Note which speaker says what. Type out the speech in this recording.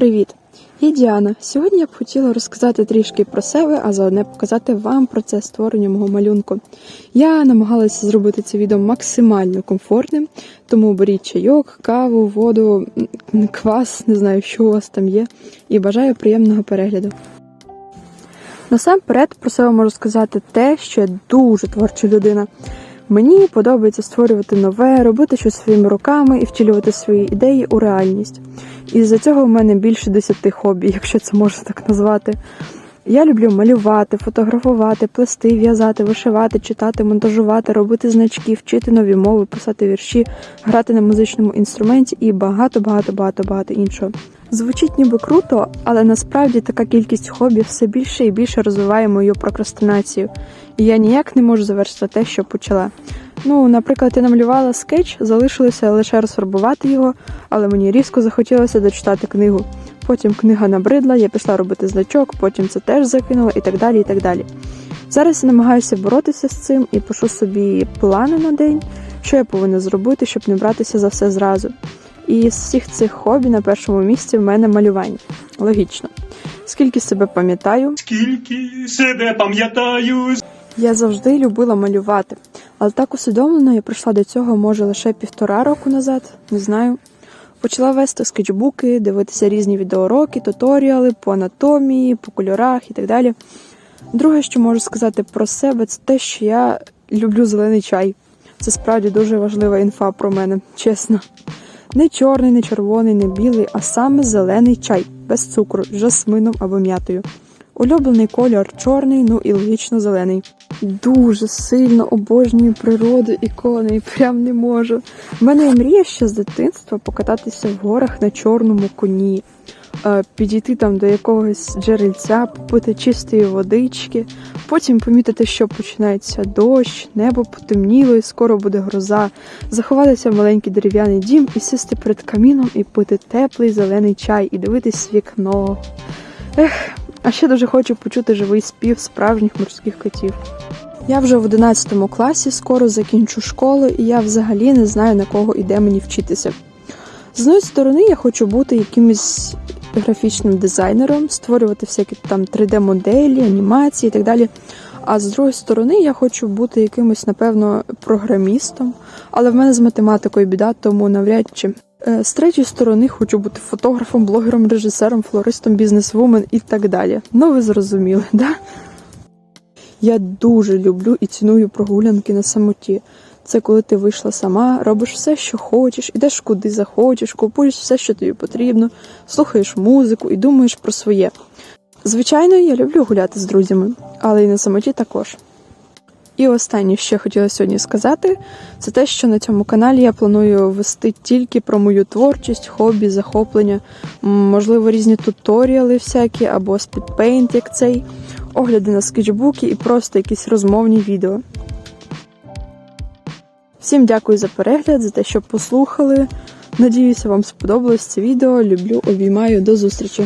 Speaker 1: привіт! Я Діана. Сьогодні я б хотіла розказати трішки про себе, а заодне показати вам процес створення мого малюнку. Я намагалася зробити це відео максимально комфортним, тому беріть чайок, каву, воду, квас, не знаю, що у вас там є, і бажаю приємного перегляду. Насамперед про себе можу сказати те, що я дуже творча людина. Мені подобається створювати нове, робити щось своїми руками і втілювати свої ідеї у реальність. І з-за цього в мене більше десяти хобі, якщо це можна так назвати. Я люблю малювати, фотографувати, плести, в'язати, вишивати, читати, монтажувати, робити значки, вчити нові мови, писати вірші, грати на музичному інструменті і багато, багато, багато, багато іншого. Звучить ніби круто, але насправді така кількість хобі все більше і більше розвиває мою прокрастинацію. І я ніяк не можу завершити те, що почала. Ну, наприклад, я намалювала скетч, залишилося лише розфарбувати його, але мені різко захотілося дочитати книгу. Потім книга набридла, я пішла робити значок, потім це теж закинула і так далі. і так далі. Зараз я намагаюся боротися з цим і пишу собі плани на день, що я повинна зробити, щоб не братися за все зразу. І з всіх цих хобі на першому місці в мене малювання. Логічно. Скільки себе пам'ятаю,
Speaker 2: Скільки себе пам'ятаю,
Speaker 1: я завжди любила малювати, але так усвідомлено я прийшла до цього може лише півтора року назад, не знаю. Почала вести скетчбуки, дивитися різні відеоуроки, туторіали по анатомії, по кольорах і так далі. Друге, що можу сказати про себе, це те, що я люблю зелений чай. Це справді дуже важлива інфа про мене, чесно. Не чорний, не червоний, не білий, а саме зелений чай, без цукру, жасмином або м'ятою. Улюблений кольор чорний, ну і логічно зелений. Дуже сильно обожнюю природу і коней, прям не можу. У мене є мрія ще з дитинства покататися в горах на чорному коні, е, підійти там до якогось джерельця, попити чистої водички, потім помітити, що починається дощ, небо потемніло і скоро буде гроза, заховатися в маленький дерев'яний дім і сісти перед каміном і пити теплий зелений чай і дивитись в вікно. Ех, а ще дуже хочу почути живий спів справжніх морських котів. Я вже в 11 класі скоро закінчу школу, і я взагалі не знаю на кого іде мені вчитися. З однієї сторони, я хочу бути якимось графічним дизайнером, створювати всякі там 3D-моделі, анімації і так далі. А з другої сторони, я хочу бути якимось, напевно, програмістом, але в мене з математикою біда, тому навряд чи. Е, З третьої сторони, хочу бути фотографом, блогером, режисером, флористом, бізнесвумен і так далі. Ну, ви зрозуміли, да? Я дуже люблю і ціную прогулянки на самоті. Це коли ти вийшла сама, робиш все, що хочеш, ідеш куди захочеш, купуєш все, що тобі потрібно, слухаєш музику і думаєш про своє. Звичайно, я люблю гуляти з друзями, але й на самоті також. І останнє, що я хотіла сьогодні сказати, це те, що на цьому каналі я планую вести тільки про мою творчість, хобі, захоплення, можливо, різні туторіали всякі або спідпейнт, як цей, огляди на скетчбуки і просто якісь розмовні відео. Всім дякую за перегляд, за те, що послухали. Надіюся, вам сподобалось це відео. Люблю, обіймаю. До зустрічі!